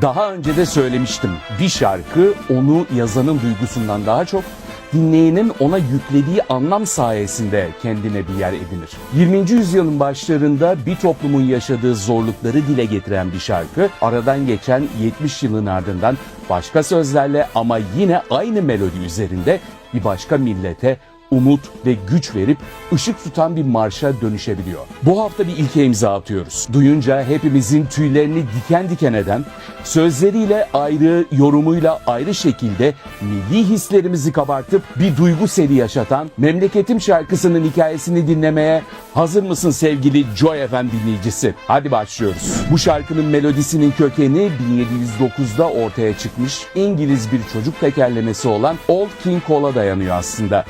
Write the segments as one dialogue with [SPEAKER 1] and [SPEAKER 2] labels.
[SPEAKER 1] Daha önce de söylemiştim. Bir şarkı onu yazanın duygusundan daha çok dinleyenin ona yüklediği anlam sayesinde kendine bir yer edinir. 20. yüzyılın başlarında bir toplumun yaşadığı zorlukları dile getiren bir şarkı, aradan geçen 70 yılın ardından başka sözlerle ama yine aynı melodi üzerinde bir başka millete umut ve güç verip ışık tutan bir marşa dönüşebiliyor. Bu hafta bir ilke imza atıyoruz. Duyunca hepimizin tüylerini diken diken eden, sözleriyle ayrı, yorumuyla ayrı şekilde milli hislerimizi kabartıp bir duygu seli yaşatan Memleketim şarkısının hikayesini dinlemeye hazır mısın sevgili Joy FM dinleyicisi? Hadi başlıyoruz. Bu şarkının melodisinin kökeni 1709'da ortaya çıkmış İngiliz bir çocuk tekerlemesi olan Old King Cole'a dayanıyor aslında.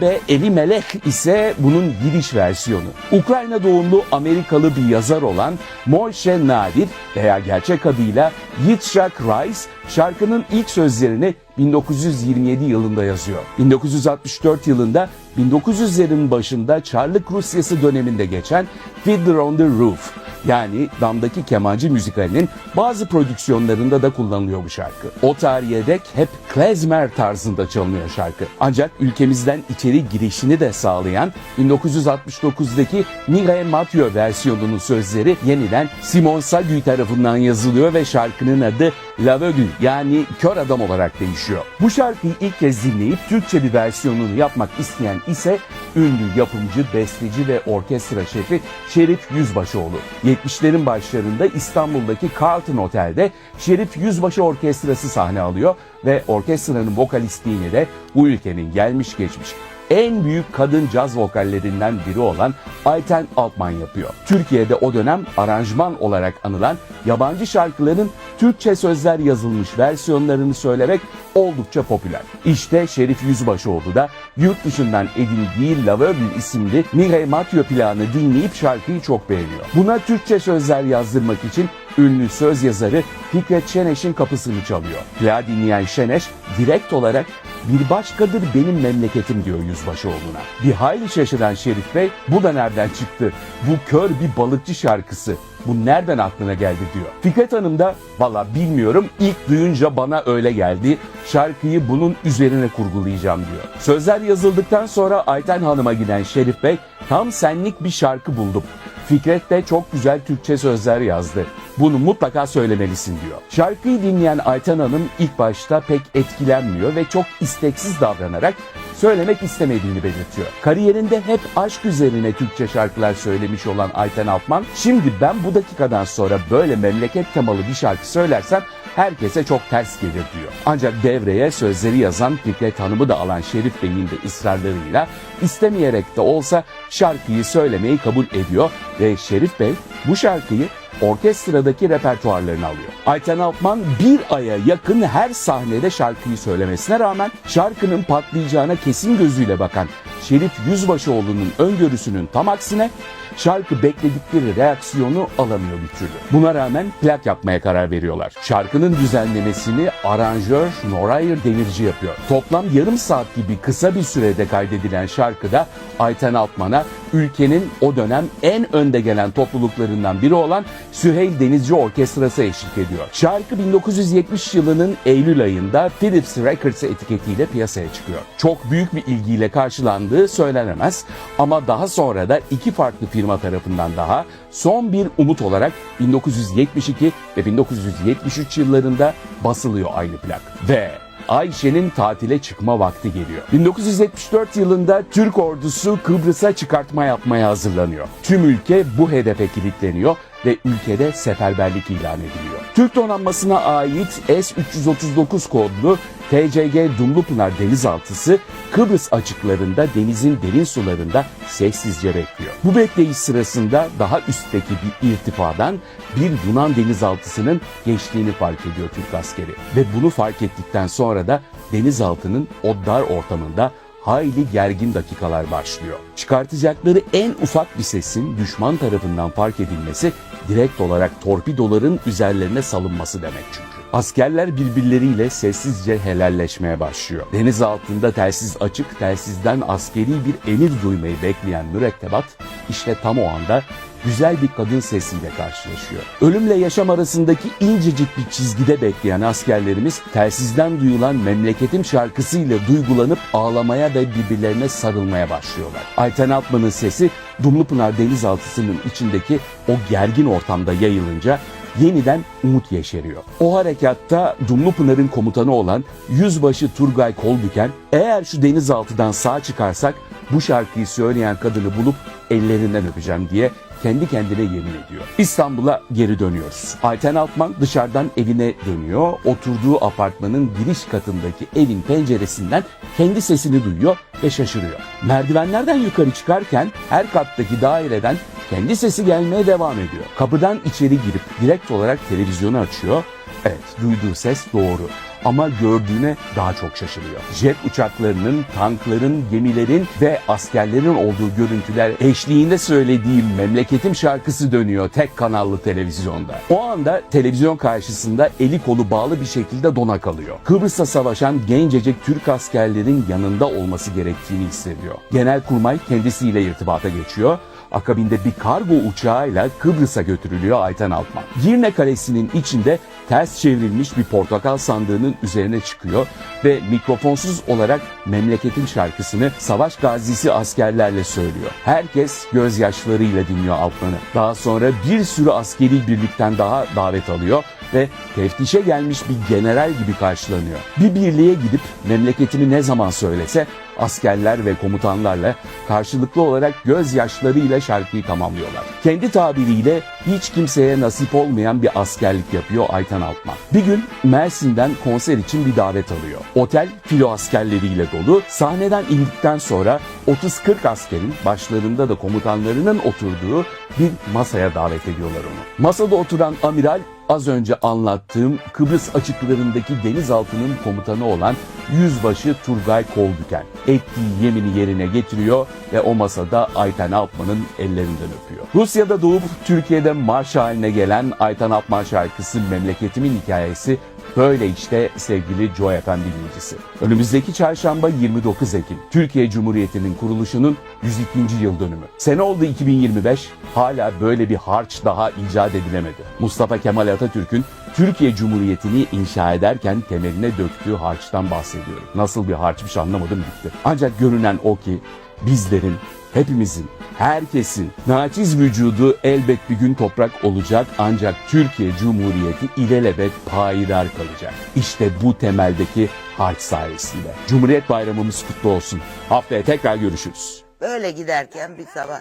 [SPEAKER 1] Derrebe Eli Melek ise bunun Yiddish versiyonu. Ukrayna doğumlu Amerikalı bir yazar olan Moshe Nadir veya gerçek adıyla Yitzhak Rice şarkının ilk sözlerini 1927 yılında yazıyor. 1964 yılında 1900'lerin başında Çarlık Rusyası döneminde geçen Fiddler on the Roof yani damdaki kemancı müzikalinin bazı prodüksiyonlarında da kullanılıyor bu şarkı. O tarihe dek hep klezmer tarzında çalınıyor şarkı. Ancak ülkemizden içeri girişini de sağlayan 1969'daki Nigel Mathieu versiyonunun sözleri yeniden Simon Saguy tarafından yazılıyor ve şarkının adı L'Aveugle yani kör adam olarak değişiyor. Bu şarkıyı ilk kez dinleyip Türkçe bir versiyonunu yapmak isteyen ise ünlü yapımcı, besteci ve orkestra şefi Şerif Yüzbaşıoğlu. 70'lerin başlarında İstanbul'daki Carlton Otel'de Şerif Yüzbaşı Orkestrası sahne alıyor ve orkestranın vokalistliğini de bu ülkenin gelmiş geçmiş en büyük kadın caz vokallerinden biri olan Ayten Altman yapıyor. Türkiye'de o dönem aranjman olarak anılan yabancı şarkıların Türkçe sözler yazılmış versiyonlarını söylemek oldukça popüler. İşte Şerif Yüzbaşıoğlu da yurt dışından edindiği L'Aveugle isimli Mireille Mathieu plağını dinleyip şarkıyı çok beğeniyor. Buna Türkçe sözler yazdırmak için ünlü söz yazarı Fikret Şeneş'in kapısını çalıyor. Plağı dinleyen Şeneş direkt olarak bir başkadır benim memleketim diyor Yüzbaşıoğlu'na. Bir hayli şaşıran Şerif Bey bu da nereden çıktı? Bu kör bir balıkçı şarkısı. Bu nereden aklına geldi diyor. Fikret Hanım da valla bilmiyorum ilk duyunca bana öyle geldi. Şarkıyı bunun üzerine kurgulayacağım diyor. Sözler yazıldıktan sonra Ayten Hanım'a giden Şerif Bey tam senlik bir şarkı buldum. Fikret de çok güzel Türkçe sözler yazdı. Bunu mutlaka söylemelisin diyor. Şarkıyı dinleyen Ayten Hanım ilk başta pek etkilenmiyor ve çok isteksiz davranarak söylemek istemediğini belirtiyor. Kariyerinde hep aşk üzerine Türkçe şarkılar söylemiş olan Ayten Altman, şimdi ben bu dakikadan sonra böyle memleket temalı bir şarkı söylersem herkese çok ters gelir diyor. Ancak devreye sözleri yazan Fikret Hanım'ı da alan Şerif Bey'in de ısrarlarıyla istemeyerek de olsa şarkıyı söylemeyi kabul ediyor ve Şerif Bey bu şarkıyı orkestradaki repertuarlarını alıyor. Ayten Altman bir aya yakın her sahnede şarkıyı söylemesine rağmen şarkının patlayacağına kesin gözüyle bakan Şerif Yüzbaşıoğlu'nun öngörüsünün tam aksine şarkı bekledikleri reaksiyonu alamıyor bir türlü. Buna rağmen plak yapmaya karar veriyorlar. Şarkının düzenlemesini aranjör Norayır Demirci yapıyor. Toplam yarım saat gibi kısa bir sürede kaydedilen şarkıda Ayten Altman'a ülkenin o dönem en önde gelen topluluklarından biri olan Süheyl Denizci Orkestrası eşlik ediyor. Şarkı 1970 yılının Eylül ayında Philips Records etiketiyle piyasaya çıkıyor. Çok büyük bir ilgiyle karşılandığı söylenemez ama daha sonra da iki farklı firma tarafından daha son bir umut olarak 1972 ve 1973 yıllarında basılıyor aynı plak. Ve Ayşe'nin tatile çıkma vakti geliyor. 1974 yılında Türk ordusu Kıbrıs'a çıkartma yapmaya hazırlanıyor. Tüm ülke bu hedefe kilitleniyor ve ülkede seferberlik ilan ediliyor. Türk donanmasına ait S-339 kodlu TCG Dumlupınar denizaltısı Kıbrıs açıklarında denizin derin sularında sessizce bekliyor. Bu bekleyiş sırasında daha üstteki bir irtifadan bir Yunan denizaltısının geçtiğini fark ediyor Türk askeri. Ve bunu fark ettikten sonra da denizaltının o dar ortamında hayli gergin dakikalar başlıyor. Çıkartacakları en ufak bir sesin düşman tarafından fark edilmesi direkt olarak torpidoların üzerlerine salınması demek çünkü. Askerler birbirleriyle sessizce helalleşmeye başlıyor. Deniz altında telsiz açık, telsizden askeri bir emir duymayı bekleyen mürettebat işte tam o anda güzel bir kadın sesiyle karşılaşıyor. Ölümle yaşam arasındaki incecik bir çizgide bekleyen askerlerimiz telsizden duyulan memleketim şarkısıyla duygulanıp ağlamaya ve birbirlerine sarılmaya başlıyorlar. Ayten Altman'ın sesi Dumlupınar denizaltısının içindeki o gergin ortamda yayılınca yeniden umut yeşeriyor. O harekatta Dumlupınar'ın komutanı olan Yüzbaşı Turgay Kolbüken eğer şu denizaltıdan sağ çıkarsak bu şarkıyı söyleyen kadını bulup ellerinden öpeceğim diye kendi kendine yemin ediyor. İstanbul'a geri dönüyoruz. Ayten Altman dışarıdan evine dönüyor. Oturduğu apartmanın giriş katındaki evin penceresinden kendi sesini duyuyor ve şaşırıyor. Merdivenlerden yukarı çıkarken her kattaki daireden kendi sesi gelmeye devam ediyor. Kapıdan içeri girip direkt olarak televizyonu açıyor. Evet, duyduğu ses doğru. Ama gördüğüne daha çok şaşırıyor. Jet uçaklarının, tankların, gemilerin ve askerlerin olduğu görüntüler eşliğinde söylediğim memleketim şarkısı dönüyor tek kanallı televizyonda. O anda televizyon karşısında eli kolu bağlı bir şekilde dona kalıyor. Kıbrıs'ta savaşan gencecik Türk askerlerin yanında olması gerektiğini hissediyor. Genelkurmay kendisiyle irtibata geçiyor. Akabinde bir kargo uçağıyla Kıbrıs'a götürülüyor Ayten Altman. Girne Kalesi'nin içinde ters çevrilmiş bir portakal sandığının üzerine çıkıyor ve mikrofonsuz olarak memleketin şarkısını savaş gazisi askerlerle söylüyor. Herkes gözyaşlarıyla dinliyor Altman'ı. Daha sonra bir sürü askeri birlikten daha davet alıyor ve teftişe gelmiş bir general gibi karşılanıyor. Bir birliğe gidip memleketini ne zaman söylese askerler ve komutanlarla karşılıklı olarak gözyaşlarıyla şarkıyı tamamlıyorlar. Kendi tabiriyle hiç kimseye nasip olmayan bir askerlik yapıyor Aytan Altman. Bir gün Mersin'den konser için bir davet alıyor. Otel filo askerleriyle dolu. Sahneden indikten sonra 30-40 askerin başlarında da komutanlarının oturduğu bir masaya davet ediyorlar onu. Masada oturan amiral az önce anlattığım Kıbrıs açıklarındaki denizaltının komutanı olan Yüzbaşı Turgay Kolbüken ettiği yemini yerine getiriyor ve o masada Ayten Altman'ın ellerinden öpüyor. Rusya'da doğup Türkiye'de marş haline gelen Ayten Altman şarkısı Memleketimin Hikayesi Böyle işte sevgili Joy FM dinleyicisi. Önümüzdeki çarşamba 29 Ekim Türkiye Cumhuriyeti'nin kuruluşunun 102. yıl dönümü. Sene oldu 2025 hala böyle bir harç daha icat edilemedi. Mustafa Kemal Atatürk'ün Türkiye Cumhuriyeti'ni inşa ederken temeline döktüğü harçtan bahsediyorum. Nasıl bir harçmış anlamadım gitti. Ancak görünen o ki bizlerin hepimizin, herkesin naçiz vücudu elbet bir gün toprak olacak ancak Türkiye Cumhuriyeti ilelebet payidar kalacak. İşte bu temeldeki harç sayesinde. Cumhuriyet Bayramımız kutlu olsun. Haftaya tekrar görüşürüz.
[SPEAKER 2] Böyle giderken bir sabah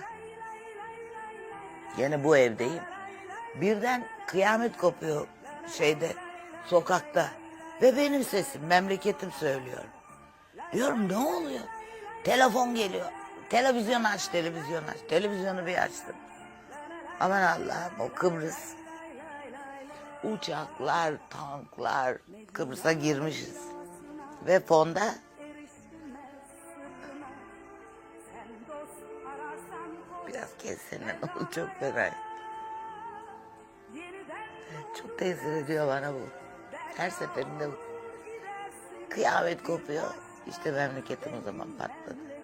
[SPEAKER 2] yine bu evdeyim. Birden kıyamet kopuyor şeyde sokakta ve benim sesim memleketim söylüyor. Diyorum ne oluyor? Telefon geliyor. Televizyon aç, televizyon aç. Televizyonu bir açtım. Aman Allah'ım o Kıbrıs. Uçaklar, tanklar Kıbrıs'a girmişiz. Ve fonda Biraz kessene ne olur çok fena. Çok tesir ediyor bana bu. Her seferinde bu. Kıyamet kopuyor. İşte memleketim o zaman patladı.